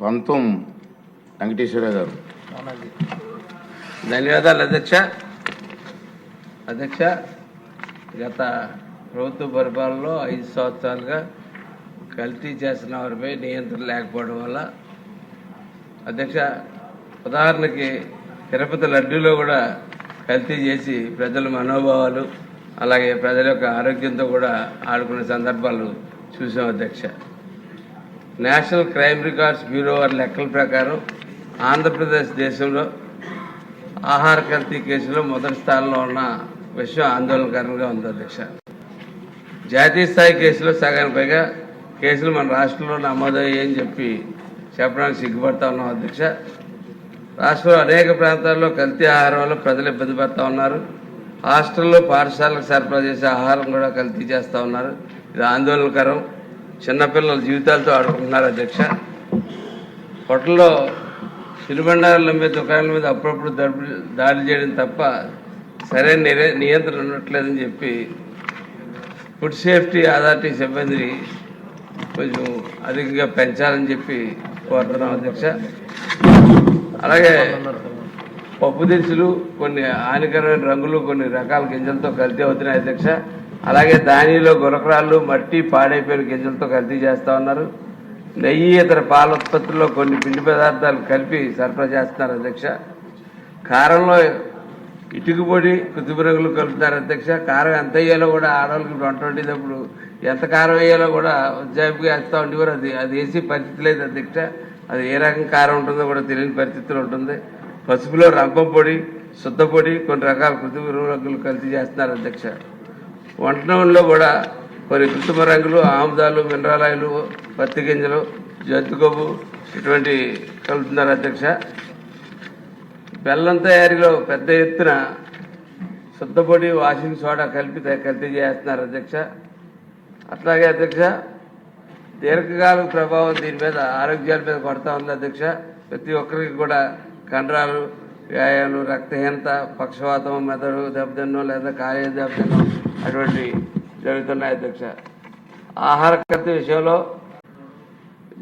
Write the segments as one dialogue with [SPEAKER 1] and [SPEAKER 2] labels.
[SPEAKER 1] పంతం వెంకటేశ్వర గారు.
[SPEAKER 2] ధన్యవాదాలు అధ్యక్ష. అధ్యక్ష గత ప్రభుత్వ పరిపాలనలో ఐదు సంవత్సరాలుగా కల్తీ చేసిన వారిపై నియంత్రణ లేకపోవడం వల్ల అధ్యక్ష ఉదాహరణకి తిరుపతి లడ్డూలో కూడా కల్తీ చేసి ప్రజల మనోభావాలు అలాగే ప్రజల యొక్క ఆరోగ్యంతో కూడా ఆడుకునే సందర్భాలు చూసాం అధ్యక్ష. నేషనల్ క్రైమ్ రికార్డ్స్ బ్యూరో వారి లెక్కల ప్రకారం ఆంధ్రప్రదేశ్ దేశంలో ఆహార కల్తీ కేసులో మొదటి స్థానంలో ఉన్న విషయం ఆందోళనకరంగా ఉంది అధ్యక్ష. జాతీయ స్థాయి కేసులో సగానికి పైగా కేసులు మన రాష్ట్రంలో నమోదయ్యాయని చెప్పి చెప్పడానికి సిగ్గుపడతా ఉన్నాం అధ్యక్ష. రాష్ట్రంలో అనేక ప్రాంతాల్లో కల్తీ ఆహారం వల్ల ప్రజలు ఇబ్బంది పడతా ఉన్నారు. హాస్టల్లో పాఠశాలకు సరఫరా చేసే ఆహారం కూడా కల్తీ చేస్తూ ఉన్నారు. ఇది ఆందోళనకరం. చిన్నపిల్లల జీవితాలతో ఆడుకుంటున్నారు అధ్యక్ష. హోటల్లో సిరిబండారాలు మీద దుకాణాల మీద అప్పుడప్పుడు దాడి చేయడం తప్ప సరైన నిరే- నియంత్రణ ఉండట్లేదని చెప్పి ఫుడ్ సేఫ్టీ అథారిటీ సిబ్బంది కొంచెం అధికంగా పెంచాలని చెప్పి కోరుతున్నాం అధ్యక్ష. అలాగే పప్పు దినుసులు కొన్ని హానికరమైన రంగులు కొన్ని రకాల గింజలతో కల్తీ అవుతున్నాయి అధ్యక్ష. అలాగే దానిలో గులకరాళ్ళు మట్టి పాడైపోయిన గింజలతో కల్తీ చేస్తూ ఉన్నారు. నెయ్యి ఇతర పాల ఉత్పత్తుల్లో కొన్ని పిండి పదార్థాలు కలిపి సరఫరా చేస్తున్నారు అధ్యక్ష. కారంలో ఇటుక పొడి కుతుబు రంగులు కలుపుతారు అధ్యక్ష. కారం ఎంత వేయాలో కూడా ఆడవాళ్ళకి వంట వండేటప్పుడు ఎంత కారం వేయాలో కూడా ఉజ్జాయింపుగా వేస్తూ ఉండేవారు. అది అది వేసి పరిస్థితి లేదు అధ్యక్ష. అది ఏ రకం కారం ఉంటుందో కూడా తెలియని పరిస్థితులు ఉంటుంది. పసుపులో రంపం పొడి శుద్ధ పొడి కొన్ని రకాల కృత్రిమ రంగులు కల్తీ చేస్తున్నారు అధ్యక్ష. వంట నూనెలో కూడా కొన్ని కృత్రిమ రంగులు ఆముదాలు మినరల్ ఆయిల్ పత్తి గింజలు జంతు కొవ్వు ఇటువంటి కలుపుతున్నారు అధ్యక్ష. బెల్లం తయారీలో పెద్ద ఎత్తున శుద్ధపొడి వాషింగ్ సోడా కలిపి కల్తీ చేస్తున్నారు అధ్యక్ష. అట్లాగే అధ్యక్ష దీర్ఘకాల ప్రభావం దీని మీద ఆరోగ్యాల మీద పడతా ఉంది అధ్యక్ష. ప్రతి ఒక్కరికి కూడా కండరాలు గాయాలు రక్తహీనత పక్షవాతం మెదడు దెబ్బతిన్నో లేదా కాయ దెబ్బతిన్నో అటువంటి జరుగుతున్నాయి అధ్యక్ష. ఆహార కల్తీ విషయంలో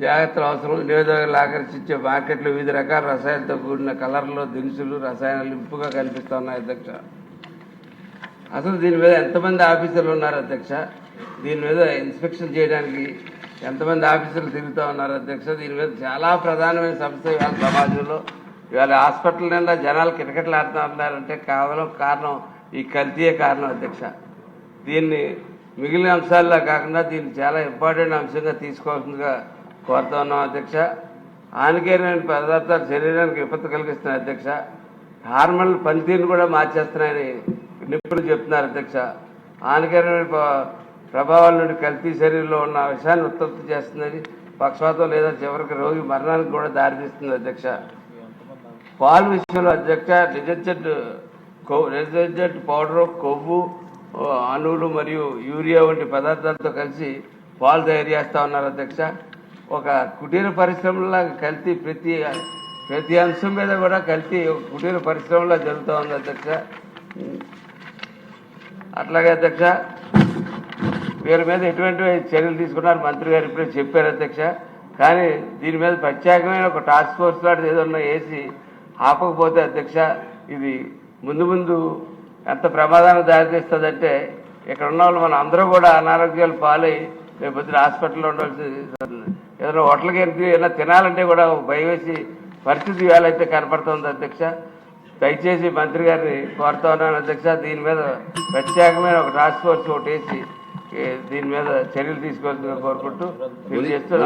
[SPEAKER 2] జాగ్రత్తలు అవసరం. వినియోగదారులు ఆకర్షించే మార్కెట్లు వివిధ రకాల రసాయనాలతో కూడిన కలర్లు దినుసులు రసాయనాలు ఇంపుగా కనిపిస్తూ ఉన్నాయి అధ్యక్ష. అసలు దీని మీద ఎంతమంది ఆఫీసర్లు ఉన్నారు అధ్యక్ష? దీని మీద ఇన్స్పెక్షన్ చేయడానికి ఎంతమంది ఆఫీసర్లు తిరుగుతూ ఉన్నారు అధ్యక్ష? దీని మీద చాలా ప్రధానమైన సమస్య ఇవాళ సమాజంలో. ఇవాళ హాస్పిటల్ నిండా జనాలు కిటకిటలు ఆడుతున్నారంటే కేవలం కారణం ఈ కల్తీయే కారణం అధ్యక్ష. దీన్ని మిగిలిన అంశాల్లో కాకుండా దీన్ని చాలా ఇంపార్టెంట్ అంశంగా తీసుకోవాల్సిందిగా కోరుతా ఉన్నాం అధ్యక్ష. హానికరమైన పదార్థాలు శరీరానికి విపత్తు కలిగిస్తున్నాయి అధ్యక్ష. హార్మోన్ పనితీరును కూడా మార్చేస్తున్నాయని నిపుణులు చెప్తున్నారు అధ్యక్ష. హానికరమైన ప్రభావాల నుండి కల్తీ శరీరంలో ఉన్న విషయాన్ని ఉత్పత్తి చేస్తుందని పక్షవాతం లేదా చివరికి రోగి మరణానికి కూడా దారితీస్తుంది అధ్యక్ష. పాలు విషయంలో అధ్యక్ష డిటర్జెంట్ కొవ్వు డిటర్జెంట్ పౌడర్ కొవ్వు అణువులు మరియు యూరియా వంటి పదార్థాలతో కలిసి పాలు తయారు చేస్తా ఉన్నారు అధ్యక్ష. ఒక కుటీర పరిశ్రమలాగా కల్తీ ప్రతి ప్రతి అంశం మీద కూడా కల్తీ కుటీర పరిశ్రమలా జరుగుతూ ఉంది అధ్యక్ష. అట్లాగే అధ్యక్ష వీరి మీద ఎటువంటి చర్యలు తీసుకున్నారు? మంత్రి గారు ఇప్పుడే చెప్పారు అధ్యక్ష. కానీ దీని మీద ప్రత్యేకమైన ఒక టాస్క్ ఫోర్స్ లాంటిది ఏదన్నా వేసి ఆపకపోతే అధ్యక్ష ఇది ముందు ముందు ఎంత ప్రమాదానికి దారితీస్తుందంటే ఇక్కడ ఉన్న వాళ్ళు మన అందరూ కూడా అనారోగ్యాలు పాలై రేపు పొద్దున హాస్పిటల్లో ఉండాల్సి ఏదైనా హోటల్కి వెళ్తే ఏదైనా తినాలంటే కూడా భయం వేసి పరిస్థితి వేలైతే కనపడుతుంది అధ్యక్ష. దయచేసి మంత్రి గారిని కోరుతా ఉన్నాను అధ్యక్ష. దీని మీద ప్రత్యేకమైన ఒక టాస్క్ ఫోర్స్ ఒకటి వేసి దీని మీద చర్యలు తీసుకోవాల్సిందిగా కోరుకుంటూ తెలియజేస్తూ